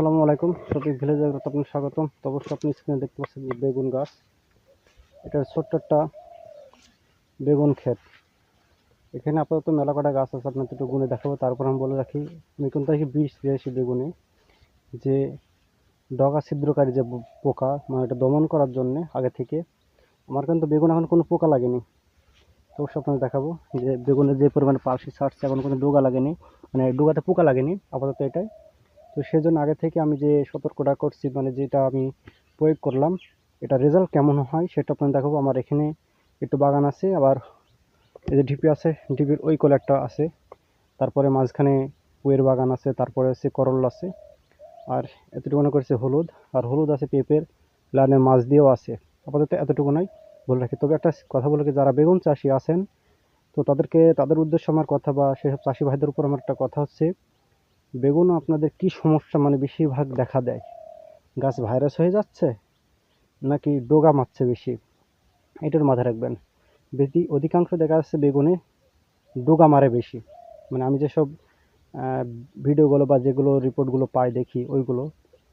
আসসালামু আলাইকুম শপিং ভিলেজে আপনার স্বাগতম। তো অবশ্যই আপনি স্ক্রিনে দেখতে পাচ্ছেন যে বেগুন গাছ। এটা ছোট্ট একটা বেগুন ক্ষেত। এখানে আপাতত মেলা কটা গাছ আছে আপনার একটু গুনে দেখাবো। তারপর আমি বলে রাখি আমি কিন্তু থেকে বীজ দিয়েছি বেগুনে। যে ডগা ছিদ্রকারী যে পোকা মানে এটা দমন করার জন্য আগে থেকে। আমার কিন্তু বেগুন এখন কোনো পোকা লাগেনি। তো অবশ্যই আপনাকে দেখাবো যে বেগুনের যে পরিমাণে পালসি ছাড়ছে, এখন কোনো ডোগা লাগেনি। মানে ডোগাতে পোকা লাগেনি, আপাতত এটাই। তো সেজন্য আগে থেকে আমি যে সতর্কটা করছি মানে যেটা আমি প্রয়োগ করলাম, এটা রেজাল্ট কেমন হয় সেটা আপনার দেখাবো। আমার এখানে একটু বাগান আছে, আবার এই যে ঢিপি আছে, ঢিপির ওই কোলে একটা আছে। তারপরে মাঝখানে পুয়ের বাগান আছে, তারপরে আছে করল আছে। আর এতটুকু করেছে হলুদ, আর হলুদ আছে পেঁপের লাইনের মাছ দিয়েও আছে। আপাতত এতটুকু নয় বলে রাখি। তবে একটা কথা বলে যারা বেগুন চাষি আছেন, তো তাদেরকে, তাদের উদ্দেশ্যে আমার কথা বা সেসব চাষি ভাইদের উপর আমার একটা কথা হচ্ছে বেগুন আপনাদের কি সমস্যা মানে বেশিরভাগ দেখা দেয়। গাছ ভাইরাস হয়ে যাচ্ছে নাকি ডোগা মারছে বেশি? এটার মাথায় রাখবেন। বেশি অধিকাংশ দেখা যাচ্ছে বেগুনে ডোগা মারে বেশি। মানে আমি যেসব ভিডিওগুলো বা যেগুলো রিপোর্টগুলো পাই দেখি ওইগুলো,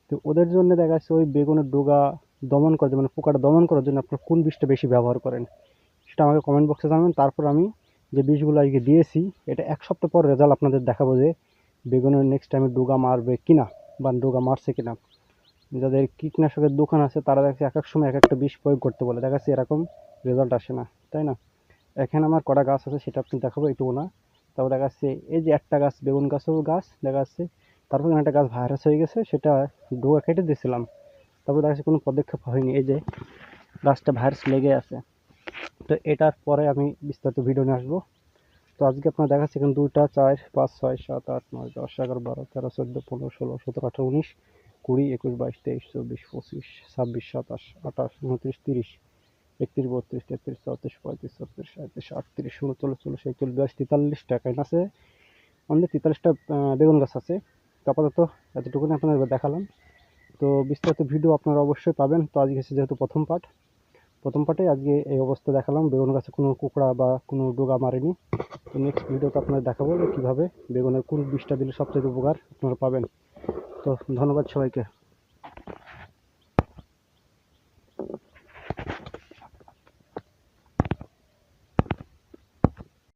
তো ওদের জন্য দেখা যাচ্ছে ওই বেগুনের ডোগা দমন করার জন্য মানে পোকাটা দমন করার জন্য আপনার কোন বিষটা বেশি ব্যবহার করেন? সেটা আমাকে কমেন্ট বক্সে জানাবেন। তারপর আমি যে বিষগুলো আজকে দিয়েছি, এটা এক সপ্তাহ পর রেজাল্ট আপনাদের দেখাবো যে বেগুনের নেক্সট টাইমে ডোগা মারবে কিনা বা ডোগা মারছে কিনা, যাদের কীটনাশকের দোকান আছে তারা দেখছে এক এক সময় এক একটা বিষ প্রয়োগ করতে বলে, দেখা যাচ্ছে এরকম রেজাল্ট আসে না, তাই না? এখানে আমার কটা গাছ আছে সেটা আপনি দেখাবো একটু না, তারপর দেখা যাচ্ছে এই যে একটা গাছ, বেগুন গাছও গাছ, দেখা যাচ্ছে তারপর একটা গাছ ভাইরাস হয়ে গেছে, সেটা ডোগা কেটে দিয়েছিলাম, তারপর দেখা যাচ্ছে কোনো পদক্ষেপ হয়নি, এই যে গাছটা ভাইরাস লেগে আছে। তো এটার পরে আমি বিস্তারিত ভিডিও নিয়ে আসব। তো আজকে আপনার দেখাচ্ছে এখানে দুইটা, চার, পাঁচ, ছয়, সাত, আট, নয়, দশ, এগারো, বারো, তেরো, চোদ্দ, পনেরো, ষোলো, সতেরো, আঠারো, উনিশ, কুড়ি, একুশ, বাইশ, তেইশ, চব্বিশ, পঁচিশ, ছাব্বিশ, সাতাশ, আঠাশ, উনত্রিশ, তিরিশ, একত্রিশ, বত্রিশ, তেত্রিশ, চৌত্রিশ, পঁয়ত্রিশ, ছত্রিশ সাঁত্রিশ আটত্রিশ উনচল্লিশ চল্লিশ, একচল্লিশ বিয়াল্লিশ তেতাল্লিশ টাকা আছে। অনলি তেতাল্লিশটা বেগুন গাছ আছে। তো আপাতত এতটুকুনি আপনাদের দেখালাম। তো বিস্তারিত ভিডিও আপনারা অবশ্যই পাবেন। তো আজকে যেহেতু প্রথম পার্ট প্রথম পার্টে আজকে এই অবস্থা দেখালাম। বেগুন গাছে কোনো কুকড়া বা কোনো ডোগা মারেনি। তো নেক্সট ভিডিওতে আপনাদের দেখাবো যে কীভাবে বেগুনের কোন বিষটা দিলে সবচেয়ে উপকার আপনারা পাবেন। তো ধন্যবাদ সবাইকে।